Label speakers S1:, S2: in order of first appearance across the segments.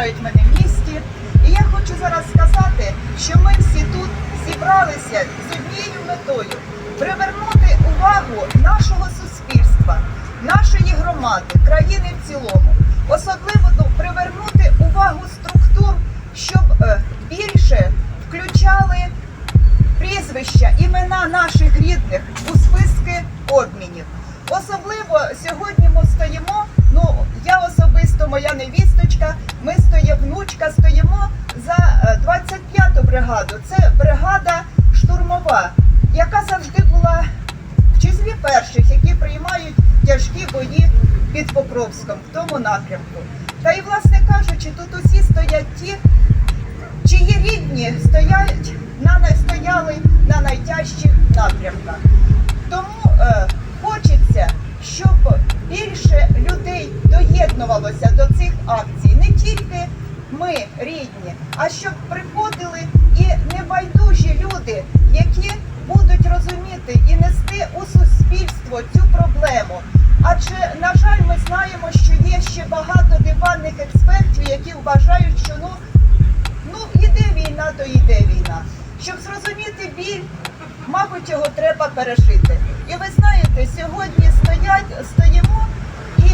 S1: знають мене в місті. І я хочу зараз сказати, що ми всі тут зібралися з однією метою привернути увагу нашого суспільства, нашої громади, країни в цілому. Особливо ну, привернути увагу структур, щоб е, більше включали прізвища, імена наших стоїмо, стоїмо за е, 25-ту бригаду. Це бригада штурмова, яка завжди була в числі перших, які приймають тяжкі бої під Покровськом в тому напрямку. Та і, власне кажучи, тут усі стоять ті, чиї рідні стоять на стояли на найтяжчих напрямках. Тому е, хочеться, щоб більше людей доєднувалося до цих акцій, не тільки ми рідні, а щоб приходили і небайдужі люди, які будуть розуміти і нести у суспільство цю проблему. Адже, на жаль, ми знаємо, що є ще багато диванних експертів, які вважають, що ну Ну, іде війна, то йде війна. Щоб зрозуміти біль, мабуть, його треба пережити. І ви знаєте, сьогодні стоять, стоїмо і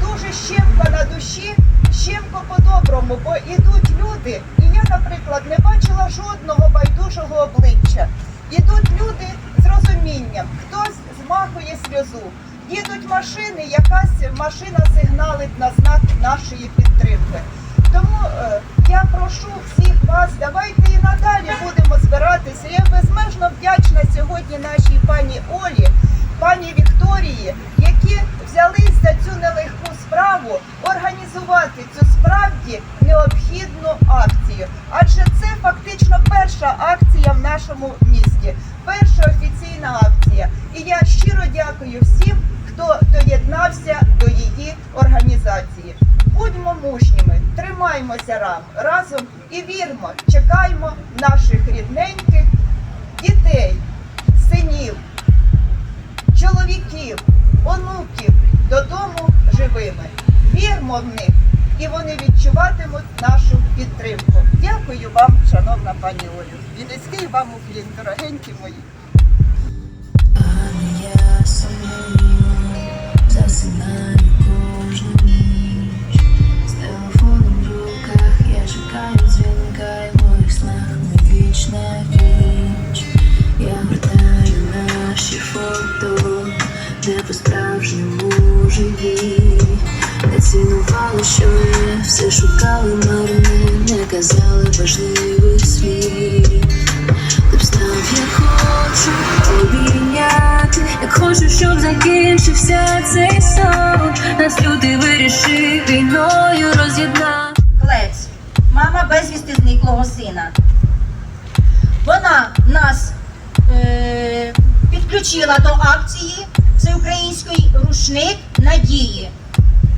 S1: дуже щемко на душі, щемко по-доброму, бо ідуть люди, і я, наприклад, не бачила жодного байдужого обличчя. Ідуть люди з розумінням, хтось змахує сльозу. Їдуть машини, якась машина сигналить на знак нашої підтримки. Тому організувати цю справді необхідну акцію. Адже це фактично перша акція в нашому місті, перша офіційна акція. І я щиро дякую всім, хто доєднався до її організації. Будьмо мужніми, тримаймося разом і вірмо, чекаймо наших рідненьких дітей, синів, чоловіків, онуків додому живими. Вірмо в них, і вони відчуватимуть нашу підтримку. Дякую вам, шановна пані Олю. І низький вам уклін, дорогенькі мої.
S2: Що ми все шукали марне Не казали важливих слів ти б знав, я хочу обійняти, як хочу, щоб закінчився цей сон. Нас люди вирішив війною роз'єднати.
S3: Клець, мама безвісти зниклого сина. Вона нас е, підключила до акції всеукраїнської рушник надії.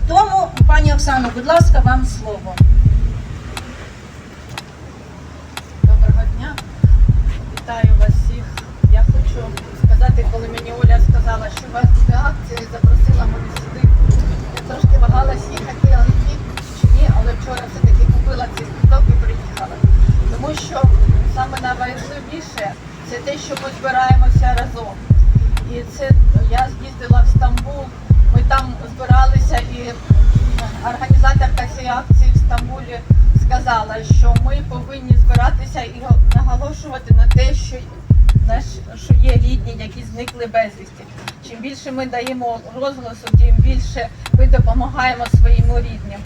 S3: Тому, пані Оксано, будь ласка, вам слово.
S4: Доброго дня. Вітаю вас всіх. Я хочу сказати, коли мені Оля сказала, що у вас буде акція і запросила мене сюди. Я трошки вагалась їхати, але ні, чи ні, але вчора все-таки купила цей квиток і приїхала. Тому що саме найважливіше це те, що ми збираємося разом. І це я з'їздила в Стамбул, ми там збиралися організаторка цієї акції в Стамбулі сказала, що ми повинні збиратися і наголошувати на те, що наш що є рідні, які зникли безвісті. Чим більше ми даємо розголосу, тим більше ми допомагаємо своїм рідним.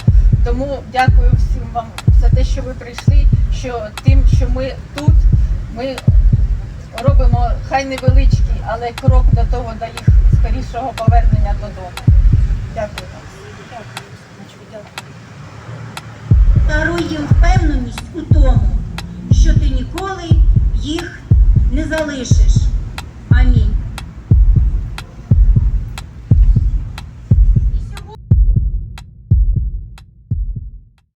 S4: Тому дякую всім вам за те, що ви прийшли. Що тим, що ми тут, ми робимо хай невеличкий, але крок до того, до їх скорішого повернення додому. Дякую вам.
S3: Даруй їм впевненість у тому, що ти ніколи їх не залишиш.